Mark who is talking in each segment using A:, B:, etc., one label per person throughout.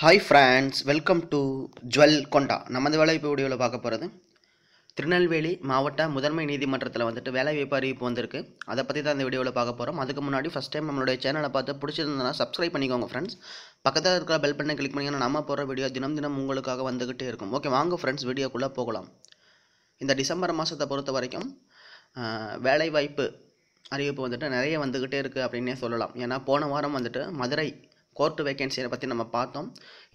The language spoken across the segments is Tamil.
A: ஹாய் ஃப்ரெண்ட்ஸ் வெல்கம் டு ஜுவல் கொண்டா நம்ம வேலைவாய்ப்பு வீடியோவில் பார்க்க போகிறது திருநெல்வேலி மாவட்ட முதன்மை நீதிமன்றத்தில் வந்துட்டு வேலைவாய்ப்பு அறிவிப்பு வந்திருக்கு. அதை பற்றி தான் இந்த வீடியோவில் பார்க்க போகிறோம் அதுக்கு முன்னாடி ஃபஸ்ட் டைம் நம்மளுடைய சேனலை பார்த்து பிடிச்சிருந்ததுன்னா சப்ஸ்கிரைப் பண்ணிக்கோங்க ஃப்ரெண்ட்ஸ் பக்கத்தில் இருக்கிற பெல் பட்டனை கிளிக் பண்ணிங்கன்னா நம்ம போகிற வீடியோ தினம் தினம் உங்களுக்காக வந்துக்கிட்டே இருக்கும். ஓகே வாங்க ஃப்ரெண்ட்ஸ் வீடியோக்குள்ளே போகலாம். இந்த டிசம்பர் மாதத்தை பொறுத்த வரைக்கும் வேலைவாய்ப்பு அறிவிப்பு வந்துட்டு நிறைய வந்துக்கிட்டே இருக்குது அப்படின்னே சொல்லலாம். ஏன்னா போன வாரம் வந்துட்டு மதுரை கோர்ட்டு வேகன்சியை பற்றி நம்ம பார்த்தோம்.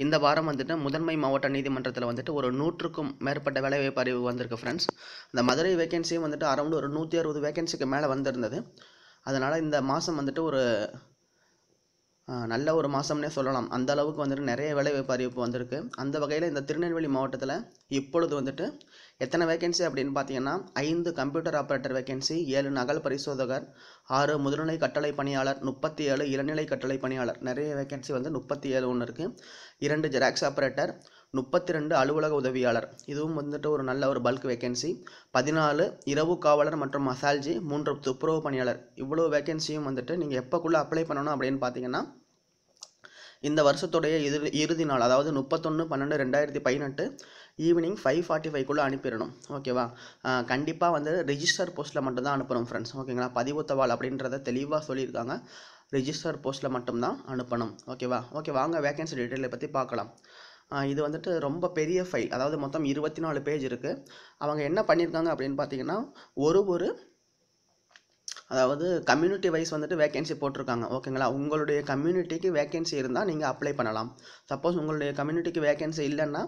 A: இந்த வாரம் வந்துட்டு முதன்மை மாவட்ட நீதிமன்றத்தில் வந்துட்டு ஒரு நூற்றுக்கும் மேற்பட்ட வேலைவாய்ப்பு அறிவு வந்திருக்கு ஃப்ரெண்ட்ஸ் இந்த மதுரை வேகன்சியும் வந்துட்டு அரௌண்ட் ஒரு நூற்றி அறுபது வேகன்சிக்கு மேலே வந்திருந்தது. அதனால் இந்த மாதம் வந்துட்டு ஒரு நல்ல ஒரு மாதம்னே சொல்லலாம். அந்த அளவுக்கு வந்துட்டு நிறைய வேலைவாய்ப்பு அறிவிப்பு வந்திருக்கு. அந்த வகையில் இந்த திருநெல்வேலி மாவட்டத்தில் இப்பொழுது வந்துட்டு எத்தனை வேகன்சி அப்படின்னு பார்த்தீங்கன்னா ஐந்து கம்ப்யூட்டர் ஆப்ரேட்டர் வேகன்சி ஏழு நகல் பரிசோதகர் ஆறு முதுநிலை கட்டளை பணியாளர் முப்பத்தி ஏழு இளநிலை கட்டளை பணியாளர். நிறைய வேகன்சி வந்து முப்பத்தி ஏழு ஒன்று இருக்குது இரண்டு ஜெராக்ஸ் ஆப்ரேட்டர் முப்பத்தி ரெண்டு அலுவலக உதவியாளர். இதுவும் வந்துட்டு ஒரு நல்ல ஒரு பல்க் வேகன்சி பதினாலு இரவு காவலர் மற்றும் மசால்ஜி மூன்று துப்புரவு பணியாளர். இவ்வளோ வேகன்சியும் வந்துட்டு நீங்கள் எப்போக்குள்ளே அப்ளை பண்ணணும் அப்படின்னு பார்த்தீங்கன்னா இந்த வருஷத்துடைய இறுதி இறுதி நாள் அதாவது முப்பத்தொன்று பன்னெண்டு ரெண்டாயிரத்தி பதினெட்டு ஈவினிங் ஃபைவ் ஃபார்ட்டி ஃபைவ்க்குள்ளே அனுப்பிடணும். ஓகேவா கண்டிப்பாக வந்து ரிஜிஸ்டர் போஸ்ட்டில் மட்டும்தான் அனுப்பணும் ஃப்ரெண்ட்ஸ் ஓகேங்களா பதிவு அப்படின்றத தெளிவாக சொல்லியிருக்காங்க. ரிஜிஸ்டர் போஸ்ட்டில் மட்டும்தான் அனுப்பணும். ஓகேவா ஓகே வாங்க வேகன்சி டீட்டெயிலை பற்றி பார்க்கலாம். இது வந்துட்டு ரொம்ப பெரிய ஃபைல் அதாவது மொத்தம் இருபத்தி நாலு பேஜ் இருக்குது அவங்க என்ன பண்ணியிருக்காங்க அப்படின்னு பார்த்தீங்கன்னா ஒரு ஒரு அதாவது கம்யூனிட்டி வைஸ் வந்துட்டு வேகன்சி போட்டிருக்காங்க. ஓகேங்களா உங்களுடைய கம்யூனிட்டிக்கு வேகன்சி இருந்தால் நீங்கள் அப்ளை பண்ணலாம். சப்போஸ் உங்களுடைய கம்யூனிட்டிக்கு வேகன்சி இல்லைன்னா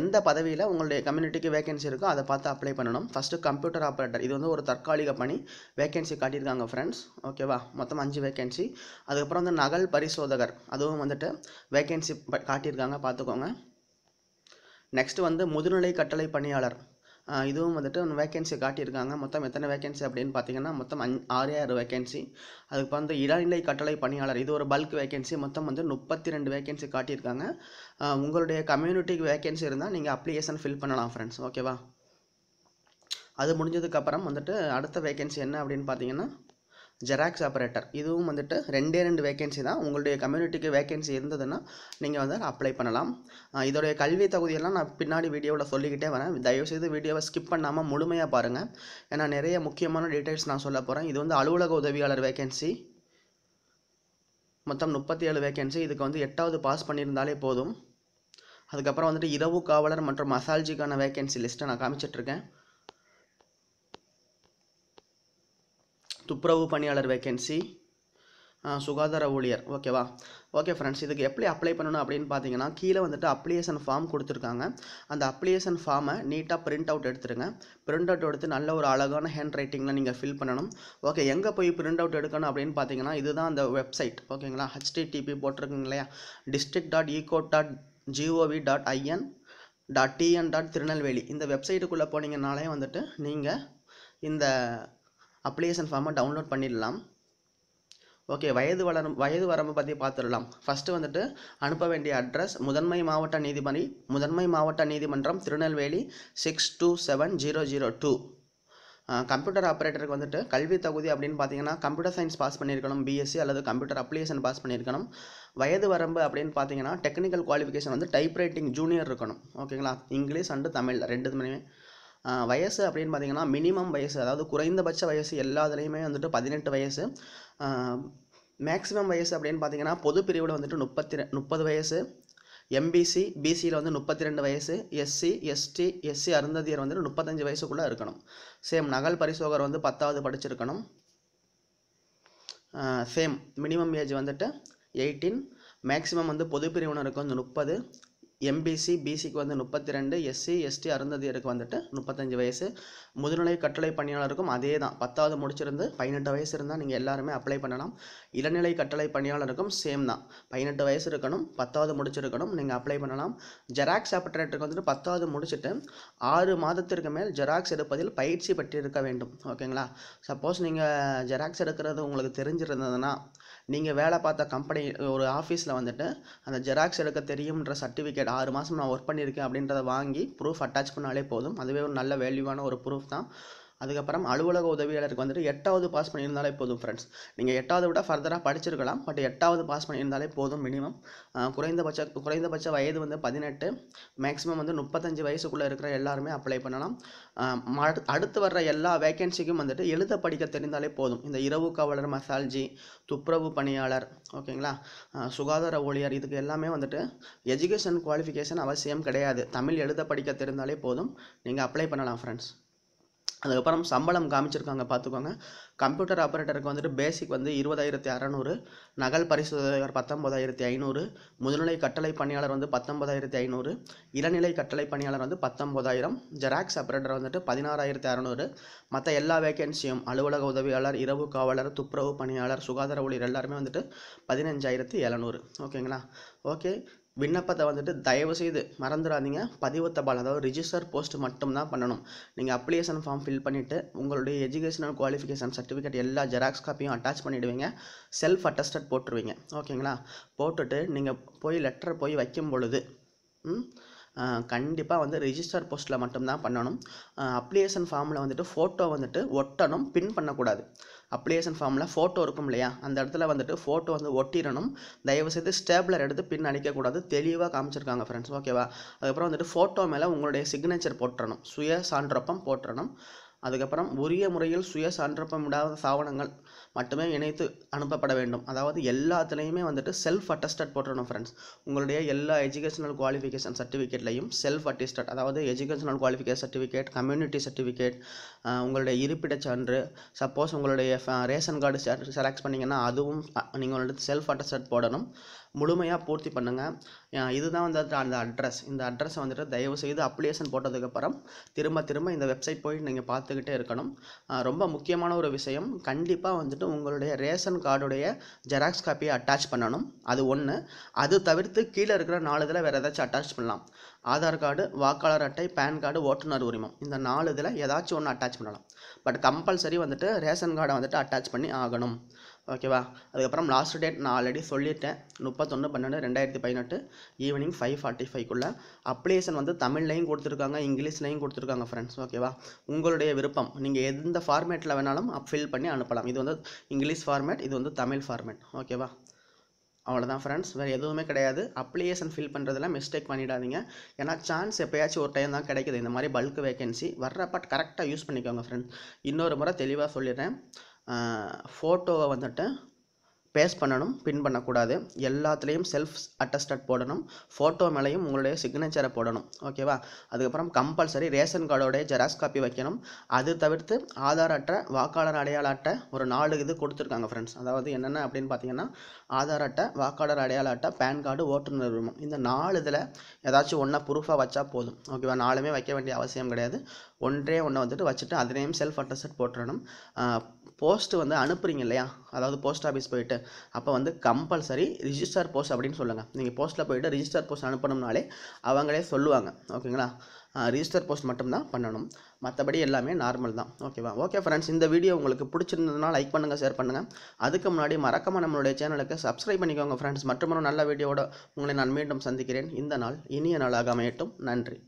A: எந்த பதவியில் உங்களுடைய கம்யூனிட்டிக்கு வேகன்சி இருக்கோ அதை பார்த்து அப்ளை பண்ணணும். ஃபஸ்ட்டு கம்ப்யூட்டர் ஆப்ரேட்டர் இது வந்து ஒரு தற்காலிக பணி. வேகன்சி காட்டியிருக்காங்க ஃப்ரெண்ட்ஸ் ஓகேவா மொத்தம் அஞ்சு வேகன்சி அதுக்கப்புறம் வந்து நகல் பரிசோதகர். அதுவும் வந்துட்டு வேகன்சி காட்டியிருக்காங்க பார்த்துக்கோங்க. நெக்ஸ்ட் வந்து முதுநிலை கட்டளை பணியாளர். இதுவும் வந்துட்டு வேகன்சி காட்டியிருக்காங்க. மொத்தம் எத்தனை வேகன்சி அப்படின்னு பார்த்தீங்கன்னா மொத்தம் அஞ் ஆறு ஆறு வேகன்சி அதுக்கு வந்து இடைநிலை கட்டளை பணியாளர் இது ஒரு பல்க் வேகன்சி மொத்தம் வந்து முப்பத்தி ரெண்டு வேகன்சி காட்டியிருக்காங்க உங்களுடைய கம்யூனிட்டிக்கு வேகன்சி இருந்தால் நீங்கள் அப்ளிகேஷன் ஃபில் பண்ணலாம் ஃப்ரெண்ட்ஸ் ஓகேவா அது முடிஞ்சதுக்கப்புறம் வந்துட்டு அடுத்த வேகன்சி என்ன அப்படின்னு பார்த்தீங்கன்னா ஜெராக்ஸ் ஆப்ரேட்டர் இதுவும் வந்துட்டு ரெண்டே ரெண்டு வேகன்சி தான். உங்களுடைய கம்யூனிட்டிக்கு வேகன்சி இருந்ததுன்னா நீங்கள் வந்து அப்ளை பண்ணலாம். இதோடைய கல்வி தகுதியெல்லாம் நான் பின்னாடி வீடியோவில் சொல்லிக்கிட்டே வரேன். தயவுசெய்து வீடியோவை ஸ்கிப் பண்ணாமல் முழுமையாக பாருங்கள் ஏன்னா நிறைய முக்கியமான டீட்டெயில்ஸ் நான் சொல்ல போகிறேன் இது வந்து அலுவலக உதவியாளர் வேகன்சி மொத்தம் முப்பத்தி ஏழு வேகன்சி இதுக்கு வந்து எட்டாவது பாஸ் பண்ணியிருந்தாலே போதும். அதுக்கப்புறம் வந்துட்டு இரவு காவலர் மற்றும் மசால்ஜிக்கான வேகன்சி லிஸ்ட்டை நான் காமிச்சிட்ருக்கேன் துப்புரவு பணியாளர் வேகன்சி சுகாதார ஊழியர் ஓகேவா ஓகே ஃப்ரெண்ட்ஸ் இதுக்கு எப்படி அப்ளை பண்ணணும் அப்படின்னு பார்த்தீங்கன்னா கீழே வந்துட்டு அப்ளிகேஷன் ஃபார்ம் கொடுத்துருக்காங்க அந்த அப்ளிகேஷன் ஃபார்மை நீட்டாக பிரிண்ட் அவுட் எடுத்துருங்க பிரிண்ட் அவுட் எடுத்து நல்ல ஒரு அழகான ஹேண்ட் ரைட்டிங்கில் நீங்கள் ஃபில் பண்ணணும் ஓகே எங்கே போய் பிரிண்ட் அவுட் எடுக்கணும் அப்படின்னு பார்த்தீங்கன்னா இதுதான் அந்த வெப்சைட் ஓகேங்களா ஹெச்டிடிபி போட்டிருக்குங்க இல்லையா district dot eco dot gov dot in dot TN dot Tirunelveli இந்த வெப்சைட்டுக்குள்ளே போனீங்கனாலே வந்துட்டு நீங்கள் இந்த அப்ளிகேஷன் ஃபார்மை டவுன்லோட் பண்ணிடலாம். ஓகே வயது வளரும் வயது வரம்பு பற்றி பார்த்துடலாம். ஃபஸ்ட்டு வந்துட்டு அனுப்ப வேண்டிய அட்ரஸ் முதன்மை மாவட்ட நீதிபதி முதன்மை மாவட்ட நீதிமன்றம் Tirunelveli six two seven zero zero two computer ஆப்ரேட்டருக்கு வந்துட்டு கல்வி தகுதி அப்படின்னு பார்த்தீங்கன்னா கம்ப்யூட்டர் சயின்ஸ் பாஸ் பண்ணியிருக்கணும் பிஎஸ்சி அல்லது கம்ப்யூட்டர் அப்ளிகேஷன் பாஸ் பண்ணியிருக்கணும். வயது வரம்பு அப்படின்னு பார்த்தீங்கன்னா டெக்னிக்கல் குவாலிஃபிகேஷன் வந்து டைப் ரைட்டிங் ஜூனியர் இருக்கணும் ஓகேங்களா இங்கிலீஷ் அண்டு தமிழ் ரெண்டுத்துமே ஆஹ் வயசு அப்படின்னு பார்த்தீங்கன்னா மினிமம் வயசு அதாவது குறைந்தபட்ச வயசு எல்லாத்துலேயுமே வந்துட்டு பதினெட்டு வயசு. மேக்ஸிமம் வயசு அப்படின்னு பார்த்தீங்கன்னா பொது பிரிவில் வந்துட்டு முப்பத்தி ரெ முப்பது வயசு. எம்பிசி பிசியில் வந்து முப்பத்தி ரெண்டு வயசு எஸ்சி எஸ்டி எஸ்சி அருந்ததியர் வந்துட்டு முப்பத்தஞ்சு வயசுக்குள்ளே இருக்கணும். சேம் நகல் பரிசோகர் வந்து பத்தாவது படிச்சிருக்கணும். சேம் மினிமம் ஏஜ் வந்துட்டு எயிட்டீன் மேக்ஸிமம் வந்து பொது பிரிவினருக்கு வந்து முப்பது. எம்பிசி பிசிக்கு வந்து முப்பத்தி ரெண்டு எஸ்சி எஸ்டி அருந்ததியருக்கு வந்துட்டு முப்பத்தஞ்சு வயசு. முதுநிலை கட்டளை பணியாளருக்கும் அதே தான் பத்தாவது முடிச்சிருந்து பதினெட்டு வயசு இருந்தால் நீங்கள் எல்லாருமே அப்ளை பண்ணலாம். இளநிலை கட்டளை பணியாளருக்கும் சேம் தான். பதினெட்டு வயசு இருக்கணும் பத்தாவது முடிச்சிருக்கணும் நீங்கள் அப்ளை பண்ணலாம். ஜெராக்ஸ் ஆப்ரேட்டருக்கு வந்துட்டு பத்தாவது முடிச்சுட்டு ஆறு மாதத்திற்கு மேல் ஜெராக்ஸ் எடுப்பதில் பயிற்சி பெற்றிருக்க வேண்டும். ஓகேங்களா சப்போஸ் நீங்கள் ஜெராக்ஸ் எடுக்கிறது உங்களுக்கு தெரிஞ்சிருந்ததுன்னா நீங்கள் வேலை பார்த்த கம்பெனி ஒரு ஆஃபீஸில் வந்துட்டு அந்த ஜெராக்ஸ் எடுக்க தெரியும்ன்ற சர்டிஃபிகேட் ஆறு மாதம் நான் ஒர்க் பண்ணியிருக்கேன் அப்படின்றத வாங்கி ப்ரூஃப் அட்டாச் பண்ணாலே போதும். அதுவே ஒரு நல்ல வேல்யூவான ஒரு ப்ரூஃப் தான். அதுக்கப்புறம் அலுவலக உதவியாளருக்கு வந்துட்டு எட்டாவது பாஸ் பண்ணியிருந்தாலே போதும் ஃப்ரெண்ட்ஸ் நீங்கள் எட்டாவது விட ஃபர்தராக படிச்சிருக்கலாம் பட் எட்டாவது பாஸ் பண்ணியிருந்தாலே போதும் மினிமம் குறைந்தபட்ச குறைந்தபட்ச வயது வந்து பதினெட்டு மேக்ஸிமம் வந்து முப்பத்தஞ்சு வயசுக்குள்ளே இருக்கிற எல்லாருமே அப்ளை பண்ணலாம். அடுத்து வர்ற எல்லா வேகன்சிக்கும் வந்துட்டு எழுத படிக்க தெரிந்தாலே போதும். இந்த இரவு காவலர் மசால்ஜி துப்புரவு பணியாளர் ஓகேங்களா? சுகாதார ஊழியர் இதுக்கு எல்லாமே வந்துட்டு எஜுகேஷன் குவாலிஃபிகேஷன் அவசியம் கிடையாது. தமிழ் எழுத படிக்க தெரிந்தாலே போதும். நீங்கள் அப்ளை பண்ணலாம் ஃப்ரெண்ட்ஸ் அதுக்கப்புறம் சம்பளம் காமிச்சிருக்காங்க பார்த்துக்கோங்க கம்ப்யூட்டர் ஆப்ரேட்டருக்கு வந்துட்டு பேசிக் வந்து இருபதாயிரத்தி அறநூறு நகல் பரிசோதகர் பத்தொம்பதாயிரத்தி ஐநூறு முதுநிலை கட்டளை பணியாளர் வந்து பத்தொம்பதாயிரத்தி ஐநூறு இளநிலை கட்டளை பணியாளர் வந்து பத்தொம்பதாயிரம் ஜெராக்ஸ் ஆப்ரேட்டர் வந்துட்டு பதினாறாயிரத்தி அறநூறு மற்ற எல்லா வேகன்சியும் அலுவலக உதவியாளர் இரவு காவலர் துப்புரவு பணியாளர் சுகாதார ஊழியர் எல்லாருமே வந்துட்டு பதினஞ்சாயிரத்தி எழுநூறு. ஓகேங்களா? ஓகே. விண்ணப்பத்தை வந்துட்டு தயவுசெய்து மறந்துடாதீங்க. பதிவு தபால் அதாவது ரிஜிஸ்டர் போஸ்ட் மட்டும்தான் பண்ணணும். நீங்கள் அப்ளிகேஷன் ஃபார்ம் ஃபில் பண்ணிவிட்டு உங்களுடைய எஜுகேஷனல் குவாலிஃபிகேஷன் சர்டிஃபிகேட் எல்லா ஜெராக்ஸ் காப்பியும் அட்டாச் பண்ணிவிடுவீங்க செல்ஃப் அட்டஸ்டட் போட்டுருவீங்க. ஓகேங்களா போட்டுட்டு நீங்கள் போய் லெட்டர் போய் வைக்கும் பொழுது கண்டிப்பாக வந்து ரிஜிஸ்டர் போஸ்ட்டில் மட்டும்தான் பண்ணணும். அப்ளிகேஷன் ஃபார்மில் வந்துட்டு ஃபோட்டோ வந்துட்டு ஒட்டணும் பின் பண்ணக்கூடாது. அப்ளிகேஷன் ஃபார்மில் ஃபோட்டோ இருக்கும் இல்லையா? அந்த இடத்துல வந்துட்டு ஃபோட்டோ வந்து ஒட்டிடணும். தயவுசெய்து ஸ்டேப்லர் எடுத்து பின் அடிக்கக்கூடாது. தெளிவாக காமிச்சிருக்காங்க ஃப்ரெண்ட்ஸ் ஓகேவா அதுக்கப்புறம் வந்துட்டு ஃபோட்டோ மேலே உங்களுடைய சிக்னேச்சர் போட்டுறணும். சுய சான்றப்பம் போட்டுறணும். அதுக்கப்புறம் உரிய முறையில் சுய சான்றப்பம் சாவணங்கள் மட்டுமே இணைத்து அனுப்பப்பட வேண்டும். அதாவது எல்லாத்துலேயுமே வந்துட்டு செல்ஃப் அட்டஸ்டட் போட்டுறணும் ஃப்ரெண்ட்ஸ் உங்களுடைய எல்லா எஜுகேஷனல் குவாலிஃபிகேஷன் சர்டிஃபிகேட்லையும் செல்ஃப் அட்டஸ்டட் அதாவது educational qualification certificate community certificate உங்களுடைய இருப்பிடச் சான்று சப்போஸ் உங்களுடைய ரேஷன் கார்டு செலக்ட் பண்ணிங்கன்னா அதுவும் நீங்கள் வந்துட்டு செல்ஃப் அட்டஸ்டட் போடணும். முழுமையாக பூர்த்தி பண்ணுங்கள் இதுதான் வந்துட்டு அந்த அட்ரஸ் இந்த அட்ரஸை வந்துட்டு தயவு செய்து அப்ளிகேஷன் போட்டதுக்கப்புறம் திரும்ப திரும்ப இந்த வெப்சைட் போய் நீங்கள் பார்த்து பார்த்துக்கிட்டே இருக்கணும். ரொம்ப முக்கியமான ஒரு விஷயம். கண்டிப்பாக வந்துட்டு உங்களுடைய ரேஷன் கார்டுடைய ஜெராக்ஸ் காப்பியை அட்டாச் பண்ணணும். அது ஒன்று அது தவிர்த்து கீழே இருக்கிற நாலு இதில் வேறு ஏதாச்சும் அட்டாச் பண்ணலாம். ஆதார் கார்டு வாக்காளர் அட்டை பேன் கார்டு ஓட்டுநர் உரிமம். இந்த நாலு இதில் ஏதாச்சும் ஒன்று அட்டாச் பண்ணலாம். பட் கம்பல்சரி வந்துட்டு ரேஷன் கார்டை வந்துட்டு அட்டாச் பண்ணி ஆகணும். ஓகேவா அதுக்கப்புறம் லாஸ்ட் டேட் நான் ஆல்ரெடி சொல்லிட்டேன். முப்பத்தொன்று பன்னெண்டு ரெண்டாயிரத்தி பதினெட்டு ஈவினிங் ஃபைவ் ஃபார்ட்டி ஃபைவ்க்குள்ளே அப்ளிகேஷன் வந்து தமிழ்லையும் கொடுத்துருக்காங்க இங்கிலீஷ்லையும் கொடுத்துருக்காங்க ஃப்ரெண்ட்ஸ் ஓகேவா உங்களுடைய விருப்பம். நீங்கள் எந்த ஃபார்மேட்டில் வேணாலும் ஃபில் பண்ணி அனுப்பலாம். இது வந்து இங்கிலீஷ் ஃபார்மேட் இது வந்து தமிழ் ஃபார்மேட் ஓகேவா அவ்வளோதான் ஃப்ரெண்ட்ஸ் வேறு எதுவுமே கிடையாது. அப்ளிகேஷன் ஃபில் பண்ணுறதுல மிஸ்டேக் பண்ணிடாதீங்க. ஏன்னா சான்ஸ் எப்போயாச்சும் ஒரு டைம் தான் கிடைக்குது. இந்த மாதிரி பல்க் வேகன்சி வர்றப்ப கரெக்டாக யூஸ் பண்ணிக்கோங்க ஃப்ரெண்ட்ஸ் இன்னொரு முறை தெளிவாக சொல்லிடுறேன். ஃபோட்டோவை வந்துட்டு பேஸ்ட் பண்ணணும் பின் பண்ணக்கூடாது. எல்லாத்துலேயும் செல்ஃப் அட்டஸ்டட் போடணும். ஃபோட்டோ மேலேயும் உங்களுடைய சிக்னேச்சரை போடணும். ஓகேவா அதுக்கப்புறம் கம்பல்சரி ரேஷன் கார்டோடைய ஜெராக்ஸ் காப்பி வைக்கணும். அது தவிர்த்து ஆதார் அட்டை வாக்காளர் அடையாள அட்டை ஒரு நாலு இது கொடுத்துருக்காங்க ஃப்ரெண்ட்ஸ் அதாவது என்னென்ன அப்படின்னு பார்த்தீங்கன்னா ஆதார் அட்டை வாக்காளர் அடையாள அட்டை பேன் கார்டு ஓட்டுநர் உரிமம் இந்த நாலு இதில் ஏதாச்சும் ஒன்றா ப்ரூஃபாக வச்சா போதும். ஓகேவா நாலுமே வைக்க வேண்டிய அவசியம் கிடையாது. ஒன்றே ஒன்றை வந்துட்டு வச்சுட்டு அதுலேயும் செல்ஃப் அட்டஸ்டட் போட்டுறணும். போஸ்ட்டு வந்து அனுப்புறீங்க இல்லையா? அதாவது போஸ்ட் ஆஃபீஸ் போயிட்டு அப்போ வந்து கம்பல்சரி ரிஜிஸ்டர் போஸ்ட் அப்படின்னு சொல்லுங்கள் நீங்கள் போஸ்ட்டில் போயிட்டு ரிஜிஸ்டர் போஸ்ட் அனுப்பணும்னாலே அவங்களே சொல்லுவாங்க. ஓகேங்களா? ரிஜிஸ்டர் போஸ்ட் மட்டும்தான் பண்ணணும். மற்றபடி எல்லாமே நார்மல் தான். ஓகேவா? ஓகே ஃப்ரெண்ட்ஸ் இந்த வீடியோ உங்களுக்கு பிடிச்சிருந்ததுனா லைக் பண்ணுங்கள் ஷேர் பண்ணுங்கள் அதுக்கு முன்னாடி மறக்காமல் நம்மளுடைய சேனலுக்கு சப்ஸ்கிரைப் பண்ணிக்கோங்க ஃப்ரெண்ட்ஸ் மற்றும் நல்ல வீடியோட உங்களை நான் மீண்டும் சந்திக்கிறேன். இந்த நாள் இனிய நாளாக அமையட்டும். நன்றி.